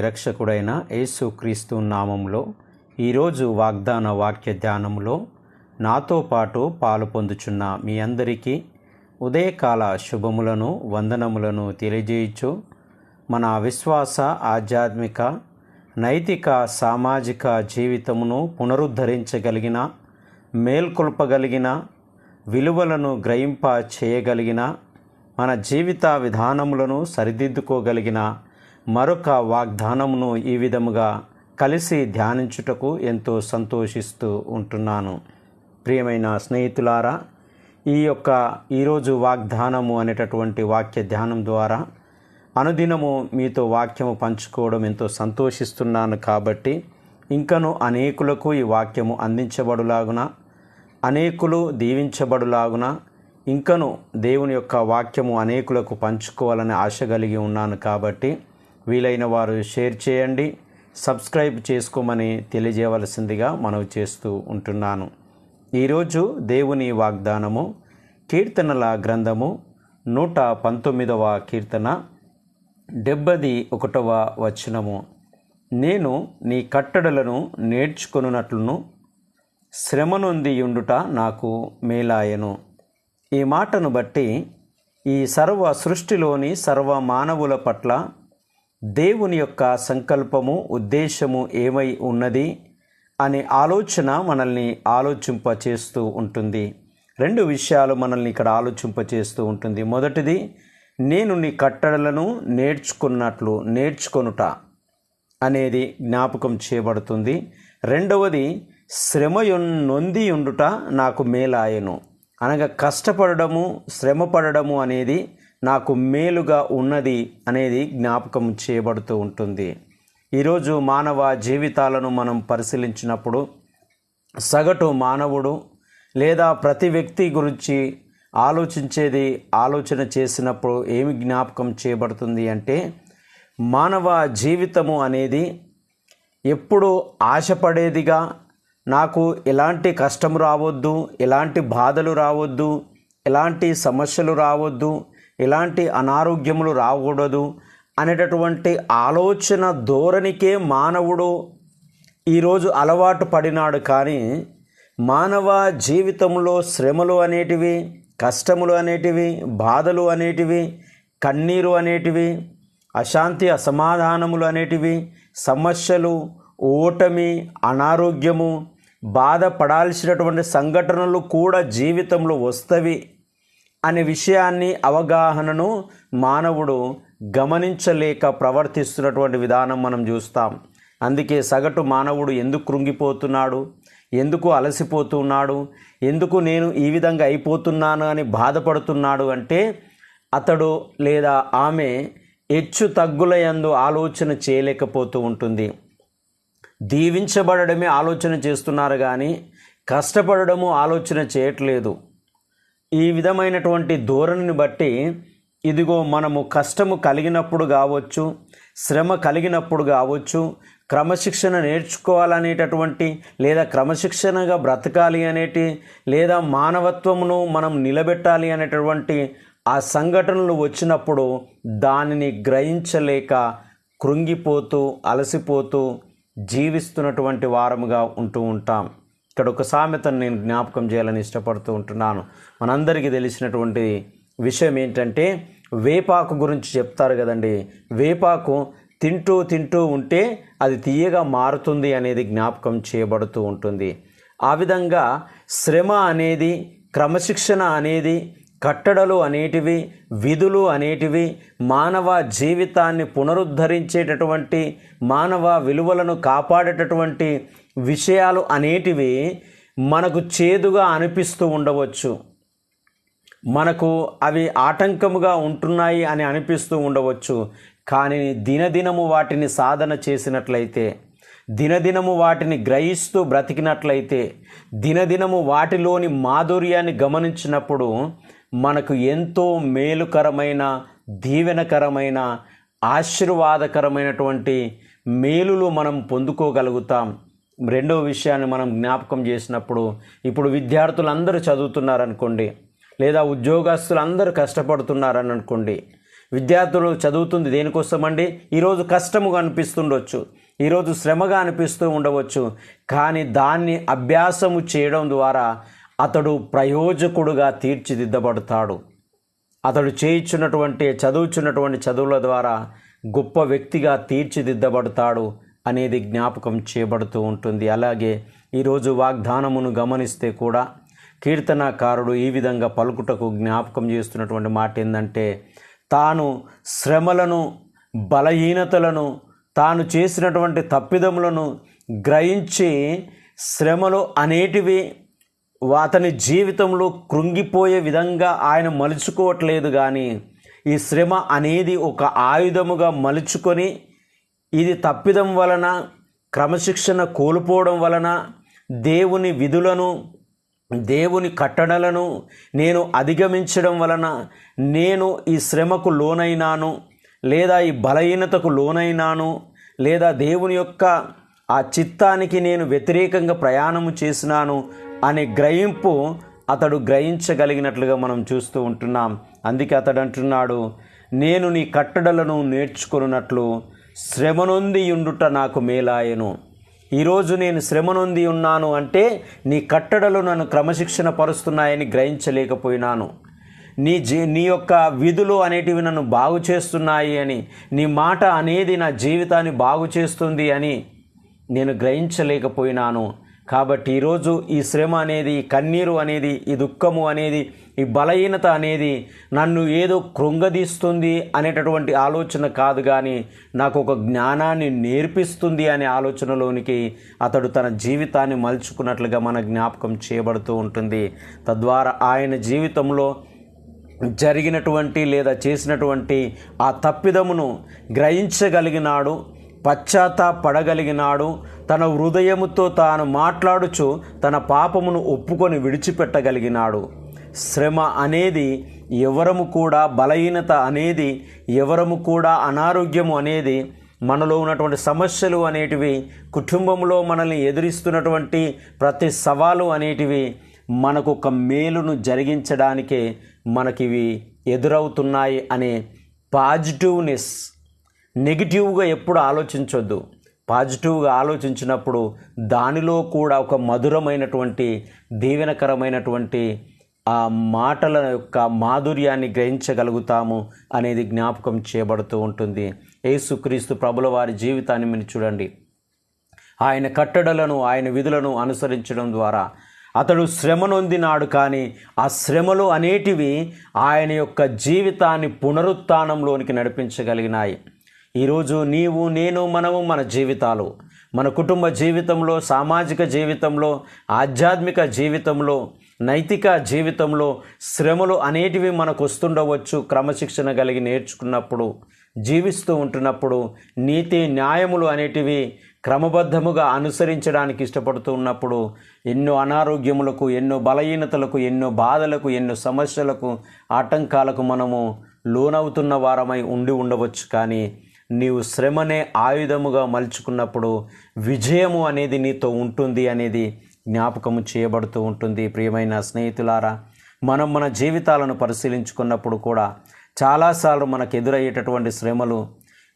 రక్షకుడైన యేసుక్రీస్తు నామంలో ఈరోజు వాగ్దాన వాక్య ధ్యానంలో నాతో పాటు పాలు పొందుచున్న మీ అందరికీ ఉదయకాల శుభములను వందనములను తెలియజేయచ్చు మన విశ్వాస ఆధ్యాత్మిక నైతిక సామాజిక జీవితమును పునరుద్ధరించగలిగిన మేల్కొల్పగలిగిన విలువలను గ్రహింప చేయగలిగిన మన జీవిత విధానములను సరిదిద్దుకోగలిగిన మరొక వాగ్దానమును ఈ విధముగా కలిసి ధ్యానించుటకు ఎంతో సంతోషిస్తూ ఉంటున్నాను. ప్రియమైన స్నేహితులారా ఈ యొక్క ఈరోజు వాగ్దానము అనేటటువంటి వాక్య ధ్యానం ద్వారా అనుదినము మీతో వాక్యము పంచుకోవడం ఎంతో సంతోషిస్తున్నాను కాబట్టి ఇంకను అనేకులకు ఈ వాక్యము అందించబడులాగున అనేకులు దీవించబడులాగున ఇంకను దేవుని యొక్క వాక్యము అనేకులకు పంచుకోవాలని ఆశ కలిగి ఉన్నాను కాబట్టి వీలైన వారు షేర్ చేయండి సబ్స్క్రైబ్ చేసుకోమని తెలియజేయవలసిందిగా మనవి చేస్తూ ఉంటున్నాను. ఈరోజు దేవుని వాగ్దానము కీర్తనల గ్రంథము నూట పంతొమ్మిదవ కీర్తన డెబ్బది ఒకటవ వచనము. నేను నీ కట్టడలను నేర్చుకొనున్నట్లును శ్రమ ఉండుట నాకు మేలాయను. ఈ మాటను బట్టి ఈ సర్వ సృష్టిలోని సర్వ మానవుల పట్ల దేవుని యొక్క సంకల్పము ఉద్దేశము ఏమై ఉన్నది అనే ఆలోచన మనల్ని ఆలోచింప చేస్తూ ఉంటుంది. రెండు విషయాలు మనల్ని ఇక్కడ ఆలోచింప చేస్తూ ఉంటుంది. మొదటిది నేను నీ కట్టడలను నేర్చుకున్నట్లు నేర్చుకొనుట అనేది జ్ఞాపకం చేయబడుతుంది. రెండవది శ్రమయు నొంది ఉండుట నాకు మేలాయను. అనగా కష్టపడము శ్రమపడము అనేది నాకు మేలుగా ఉన్నది అనేది జ్ఞాపకం చేయబడుతూ ఉంటుంది. ఈరోజు మానవ జీవితాలను మనం పరిశీలించినప్పుడు సగటు మానవుడు లేదా ప్రతి వ్యక్తి గురించి ఆలోచించేది ఆలోచన చేసినప్పుడు ఏమి జ్ఞాపకం చేయబడుతుంది అంటే మానవ జీవితము అనేది ఎప్పుడు ఆశపడేదిగా నాకు ఎలాంటి కష్టం రావద్దు ఎలాంటి బాధలు రావద్దు ఎలాంటి సమస్యలు రావద్దు ఇలాంటి అనారోగ్యములు రాకూడదు అనేటటువంటి ఆలోచన ధోరణికే మానవుడు ఈరోజు అలవాటు పడినాడు కానీ మానవ జీవితంలో శ్రమలు అనేటివి కష్టములు అనేటివి బాధలు అనేటివి కన్నీరు అనేటివి అశాంతి అసమాధానములు అనేటివి సమస్యలు ఓటమి అనారోగ్యము బాధపడాల్సినటువంటి సంఘటనలు కూడా జీవితంలో వస్తవి. అనే విషయాన్ని అవగాహనను మానవుడు గమనించలేక ప్రవర్తిస్తున్నటువంటి విధానం మనం చూస్తాం. అందుకే సగటు మానవుడు ఎందుకు కృంగిపోతున్నాడు? ఎందుకు అలసిపోతున్నాడు? ఎందుకు నేను ఈ విధంగా అయిపోతున్నాను అని బాధపడుతున్నాడు అంటే అతడు లేదా ఆమె హెచ్చు తగ్గుల యందు ఆలోచన చేయలేకపోతూ ఉంటుంది. దీవించబడడమే ఆలోచన చేస్తున్నారు కానీ కష్టపడడము ఆలోచన చేయట్లేదు. ఈ విధమైనటువంటి ధోరణిని బట్టి ఇదిగో మనము కష్టము కలిగినప్పుడు కావచ్చు శ్రమ కలిగినప్పుడు కావచ్చు క్రమశిక్షణ నేర్చుకోవాలనేటటువంటి లేదా క్రమశిక్షణగా బ్రతకాలి అనేటి లేదా మానవత్వమును మనం నిలబెట్టాలి అనేటటువంటి ఆ సంఘటనలు వచ్చినప్పుడు దానిని గ్రహించలేక కృంగిపోతూ అలసిపోతూ జీవిస్తున్నటువంటి వారముగా ఉంటూ ఉంటాం. ఇక్కడ ఒక సామెతను నేను జ్ఞాపకం చేయాలని ఇష్టపడుతూ ఉంటున్నాను. మనందరికీ తెలిసినటువంటి విషయం ఏంటంటే వేపాకు గురించి చెప్తారు కదండి. వేపాకు తింటూ తింటూ ఉంటే అది తీయగా మారుతుంది అనేది జ్ఞాపకం చేయబడుతూ ఉంటుంది. ఆ విధంగా శ్రమ అనేది క్రమశిక్షణ అనేది కట్టడలు అనేటివి విధులు అనేటివి మానవ జీవితాన్ని పునరుద్ధరించేటటువంటి మానవ విలువలను కాపాడేటటువంటి విషయాలు అనేటివి మనకు చేదుగా అనిపిస్తూ ఉండవచ్చు. మనకు అవి ఆటంకముగా ఉంటున్నాయి అని అనిపిస్తూ ఉండవచ్చు. కానీ దినదినము వాటిని సాధన చేసినట్లయితే దినదినము వాటిని గ్రహిస్తూ బ్రతికినట్లయితే దినదినము వాటిలోని మాధుర్యాన్ని గమనించినప్పుడు మనకు ఎంతో మేలుకరమైన దీవెనకరమైన ఆశీర్వాదకరమైనటువంటి మేలులు మనం పొందుకోగలుగుతాం. రెండవ విషయాన్ని మనం జ్ఞాపకం చేసినప్పుడు ఇప్పుడు విద్యార్థులు అందరూ చదువుతున్నారనుకోండి లేదా ఉద్యోగస్తులు అందరూ కష్టపడుతున్నారని అనుకోండి విద్యార్థులు చదువుతుంది దేనికోసం అండి ఈరోజు కష్టముగా అనిపిస్తుండొచ్చు ఈరోజు శ్రమగా అనిపిస్తూ ఉండవచ్చు కానీ దాన్ని అభ్యాసము చేయడం ద్వారా అతడు ప్రయోజకుడుగా తీర్చిదిద్దబడతాడు. అతడు చేయించున్నటువంటి చదువుచున్నటువంటి చదువుల ద్వారా గొప్ప వ్యక్తిగా తీర్చిదిద్దబడతాడు. అనేది జ్ఞాపకం చేయబడుతూ ఉంటుంది. అలాగే ఈరోజు వాగ్దానమును గమనిస్తే కూడా కీర్తనాకారుడు ఈ విధంగా పలుకుటకు జ్ఞాపకం చేస్తున్నటువంటి మాట ఏంటంటే తాను శ్రమలను బలహీనతలను తాను చేసినటువంటి తప్పిదములను గ్రహించి శ్రమలు అనేటివి అతని జీవితంలో కృంగిపోయే విధంగా ఆయన మలుచుకోవట్లేదు కానీ ఈ శ్రమ అనేది ఒక ఆయుధముగా మలుచుకొని ఇది తప్పిదం వలన క్రమశిక్షణ కోల్పోవడం వలన దేవుని విధులను దేవుని కట్టడలను నేను అధిగమించడం వలన నేను ఈ శ్రమకు లోనైనాను లేదా ఈ బలహీనతకు లోనైనాను లేదా దేవుని యొక్క ఆ చిత్తానికి నేను వ్యతిరేకంగా ప్రయాణము చేసినాను అనే గ్రహింపు అతడు గ్రహించగలిగినట్లుగా మనం చూస్తూ ఉంటున్నాం. అందుకే అతడు అంటున్నాడు నేను నీ కట్టడలను నేర్చుకున్నట్లు శ్రమనొంది ఉండుట నాకు మేలాయను. ఈరోజు నేను శ్రమనొంది ఉన్నాను అంటే నీ కట్టడలు నన్ను క్రమశిక్షణ పరుస్తున్నాయని గ్రహించలేకపోయినాను. నీ జీ నీ యొక్క విధులు అనేటివి నన్ను బాగు చేస్తున్నాయి అని నీ మాట అనేది నా జీవితాన్ని బాగు చేస్తుంది అని నేను గ్రహించలేకపోయినాను. కాబట్టి ఈరోజు ఈ శ్రమ అనేది ఈ కన్నీరు అనేది ఈ దుఃఖము అనేది ఈ బలహీనత అనేది నన్ను ఏదో కృంగదీస్తుంది అనేటటువంటి ఆలోచన కాదు కానీ నాకు ఒక జ్ఞానాన్ని నేర్పిస్తుంది అనే ఆలోచనలోనికి అతడు తన జీవితాన్ని మలుచుకున్నట్లుగా మన జ్ఞాపకం చేయబడుతూ ఉంటుంది. తద్వారా ఆయన జీవితంలో జరిగినటువంటి లేదా చేసినటువంటి ఆ తప్పిదమును గ్రహించగలిగినాడు పశ్చాత్తాపడగలిగినాడు తన హృదయముతో తాను మాట్లాడుచు తన పాపమును ఒప్పుకొని విడిచిపెట్టగలిగినాడు. శ్రమ అనేది ఎవరము కూడా బలహీనత అనేది ఎవరము కూడా అనారోగ్యము అనేది మనలో ఉన్నటువంటి సమస్యలు అనేటివి కుటుంబంలో మనల్ని ఎదురిస్తున్నటువంటి ప్రతి సవాలు అనేటివి మనకు ఒక మేలును జరిగించడానికే మనకివి ఎదురవుతున్నాయి అనే పాజిటివ్నెస్ నెగిటివ్గా ఎప్పుడు ఆలోచించొద్దు. పాజిటివ్గా ఆలోచించినప్పుడు దానిలో కూడా ఒక మధురమైనటువంటి దీవెనకరమైనటువంటి ఆ మాటల యొక్క మాధుర్యాన్ని గ్రహించగలుగుతాము అనేది జ్ఞాపకం చేయబడుతూ ఉంటుంది. యేసుక్రీస్తు ప్రభుల వారి జీవితాన్ని మీరు చూడండి. ఆయన కట్టడలను ఆయన విధులను అనుసరించడం ద్వారా అతడు శ్రమనొందినాడు కానీ ఆ శ్రమలు అనేటివి ఆయన యొక్క జీవితాన్ని పునరుత్థానంలోనికి నడిపించగలిగినాయి. ఈరోజు నీవు నేను మనము మన జీవితాలు మన కుటుంబ జీవితంలో సామాజిక జీవితంలో ఆధ్యాత్మిక జీవితంలో నైతిక జీవితంలో శ్రమలు అనేటివి మనకు వస్తుండవచ్చు క్రమశిక్షణ కలిగి నేర్చుకున్నప్పుడు జీవిస్తూ ఉంటున్నప్పుడు నీతి న్యాయములు అనేటివి క్రమబద్ధముగా అనుసరించడానికి ఇష్టపడుతూ ఉన్నప్పుడు ఎన్నో అనారోగ్యములకు ఎన్నో బలహీనతలకు ఎన్నో బాధలకు ఎన్నో సమస్యలకు ఆటంకాలకు మనము లోనవుతున్న వారమై ఉండి ఉండవచ్చు. కానీ నీవు శ్రమనే ఆయుధముగా మలుచుకున్నప్పుడు విజయము అనేది నీతో ఉంటుంది అనేది జ్ఞాపకము చేయబడుతూ ఉంటుంది. ప్రియమైన స్నేహితులారా మనం మన జీవితాలను పరిశీలించుకున్నప్పుడు కూడా చాలాసార్లు మనకు ఎదురయ్యేటటువంటి శ్రమలు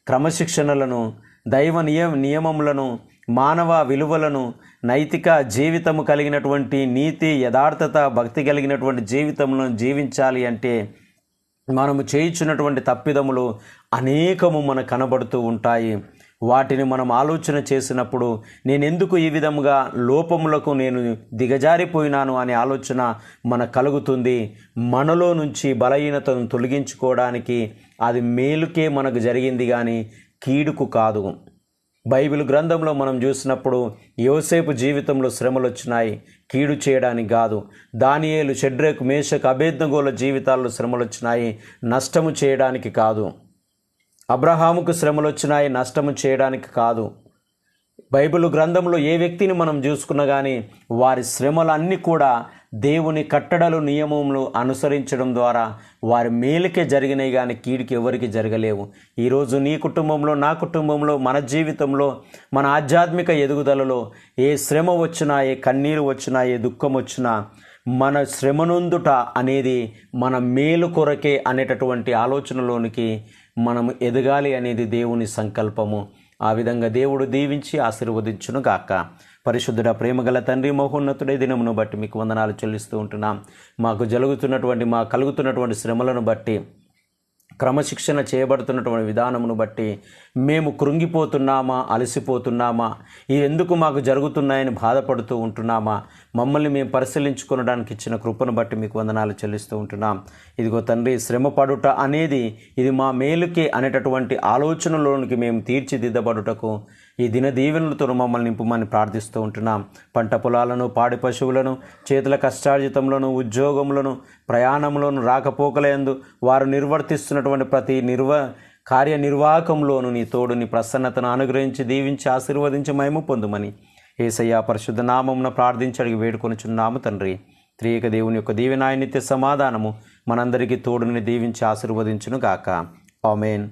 క్రమశిక్షణలను దైవ నియమ నియమములను మానవ విలువలను నైతిక జీవితము కలిగినటువంటి నీతి యథార్థత భక్తి కలిగినటువంటి జీవితములను జీవించాలి అంటే మనము చేయించినటువంటి తప్పిదములు అనేకము మనకు కనబడుతూ ఉంటాయి. వాటిని మనం ఆలోచన చేసినప్పుడు నేనెందుకు ఈ విధముగా లోపములకు నేను దిగజారిపోయినాను అనే ఆలోచన మన కలుగుతుంది. మనలో నుంచి బలహీనతను తొలగించుకోవడానికి అది మేలుకే మనకు జరిగింది కానీ కీడుకు కాదు. బైబిల్ గ్రంథంలో మనం చూసినప్పుడు యోసేపు జీవితంలో శ్రమలు వచ్చినాయి కీడు చేయడానికి కాదు. దానియేలు షడ్రేకు మేషకు అభేద్నగోల జీవితాల్లో శ్రమలు వచ్చినాయి నష్టము చేయడానికి కాదు. అబ్రహాముకు శ్రమలు వచ్చినాయి నష్టము చేయడానికి కాదు. బైబిల్ గ్రంథంలో ఏ వ్యక్తిని మనం చూసుకున్నా కానీ వారి శ్రమలన్నీ కూడా దేవుని కట్టడలు నియమములు అనుసరించడం ద్వారా వారి మేలుకే జరిగినాయి కానీ కీడికి ఎవరికి జరగలేవు. ఈరోజు నీ కుటుంబంలో నా కుటుంబంలో మన జీవితంలో మన ఆధ్యాత్మిక ఎదుగుదలలో ఏ శ్రమ వచ్చినా ఏ కన్నీరు వచ్చినా ఏ దుఃఖం వచ్చినా మన శ్రమనొందుట అనేది మన మేలు కొరకే అనేటటువంటి ఆలోచనలోనికి మనం ఎదగాలి అనేది దేవుని సంకల్పము. ఆ విధంగా దేవుడు దీవించి ఆశీర్వదించును గాక. పరిశుద్ధుడ ప్రేమగల తండ్రి మహోన్నతుడే దినమును బట్టి మీకు వందనాలు చెల్లిస్తూ ఉంటున్నాం. మాకు జరుగుతున్నటువంటి మా కలుగుతున్నటువంటి శ్రమలను బట్టి క్రమశిక్షణ చేయబడుతున్నటువంటి విధానమును బట్టి మేము కృంగిపోతున్నామా అలసిపోతున్నామా ఇవి ఎందుకు మాకు జరుగుతున్నాయని బాధపడుతూ ఉంటున్నామా మమ్మల్ని మేము పరిశీలించుకోవడానికి ఇచ్చిన కృపను బట్టి మీకు వందనాలు చెల్లిస్తూ ఉంటున్నాం. ఇదిగో తండ్రి శ్రమపడుట అనేది ఇది మా మేలుకే అనేటటువంటి ఆలోచనలోనికి మేము తీర్చిదిద్దబడుటకు ఈ దిన దీవెనలతో మమ్మల్ని నింపమని ప్రార్థిస్తూ ఉంటున్నాం. పంట పొలాలను పాడి పశువులను చేతుల కష్టార్జితంలోను ఉద్యోగములను ప్రయాణంలోను రాకపోకలందు వారు నిర్వర్తిస్తున్నటువంటి ప్రతి నిర్వ కార్యనిర్వాహకంలోను నీ తోడు నీ ప్రసన్నతను అనుగ్రహించి దీవించి ఆశీర్వదించి మేము పొందుమని ఏసయ్య పరిశుద్ధ నామమున ప్రార్థించి అడిగి వేడుకొనుచున్నాము తండ్రి. త్రియక దేవుని యొక్క దీవెనాయ నిత్య సమాధానము మనందరికీ తోడుని దీవించి ఆశీర్వదించును గాక ఆమెన్.